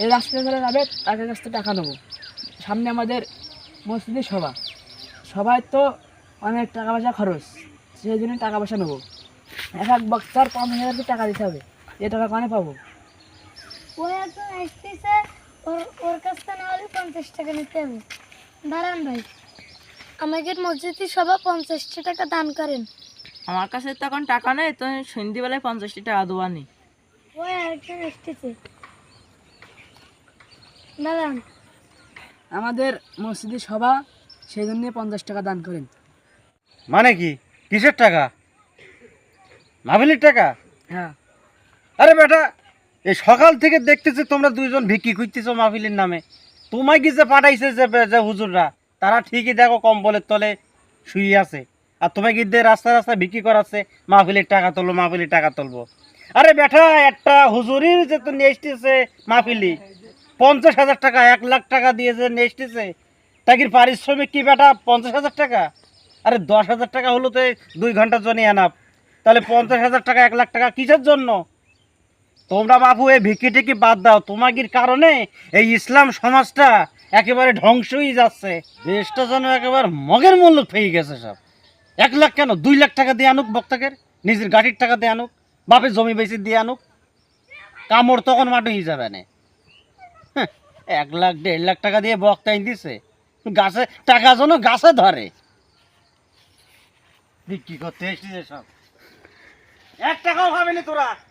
এই রাস্তায় ধরে যাবে তাদের কাছ থেকে টাকা নেব। সামনে আমাদের মসজিদের সভা। সবাই তো অনেক টাকা পয়সা খরচ সেই জন্য টাকা পয়সা নেব। এক এক বক্তার পঞ্চাশ হাজার টাকা দিতে হবে? এ টাকা কানে পাবো? ও একজন আসতেছে ওর ওর কাছ থেকে না হলে পঞ্চাশ টাকা নিতে হবে। দাঁড়ান ভাই আমাদের মসজিদে সবাই পঞ্চাশটা টাকা দান করেন। আমার কাছে তো এখন টাকা নেই তো সন্ধ্যেবেলায় পঞ্চাশটি টাকা দেওয়ানি ও আরেকজন আসতেছে। দাঁড়ান। আমাদের মসজিদের সভা সেই জন্য পঞ্চাশ টাকা দান করেন। মানে কি? কিসের টাকা? মাহিলির টাকা? হ্যাঁ। আরে বেটা এই সকাল থেকে দেখতেছি তোমরা দুইজন ভিক্ষি খুঁজতেছো মাহফিলের নামে। তোমায় কি যে পাঠাইছে যে যে হুজুররা? তারা ঠিকই দেখো কম্বলের তলে শুয়ে আছে। আর তোমায় কি দিয়ে রাস্তা রাস্তায় ভিক্ষি করাচ্ছে? মাহফিলের টাকা তুলবো মাহফিলের টাকা তুলবো। আরে বেটা একটা হুজুরির যে তো নিয়ে এসতেছে মাহফিলি পঞ্চাশ হাজার টাকা এক লাখ টাকা দিয়ে যে নিয়ে এসতেছে তাকে পারিশ্রমিক কি বেটা? পঞ্চাশ হাজার টাকা? আরে দশ হাজার টাকা হলো তো দুই ঘণ্টার জন্য আনাপ তাহলে পঞ্চাশ হাজার টাকা এক লাখ টাকা কিসের জন্য? তোমরা বাবু এই ভিকি টিকি বাদ দাও। তোমাগির কারণে এই ইসলাম সমাজটা একেবারে ধ্বংসই যাচ্ছে। দেশটা যেন একেবারে মগের মূল্য পেয়ে গেছে সব। এক লাখ কেন? দুই লাখ টাকা দিয়ে আনুক বক্তাকের নিজের গাড়ির টাকা দিয়ে আনুক। বাপের জমি বেশি দিয়ে আনুক। কামড় তখন মাটি হয়ে যাবে না হ্যাঁ, এক লাখ দেড় লাখ টাকা দিয়ে বক্তাই দিছে। গাছে টাকা যেন গাছে ধরে। বিক্রি করতে এসেছে সব এক টাকাও খাবেনি তোরা।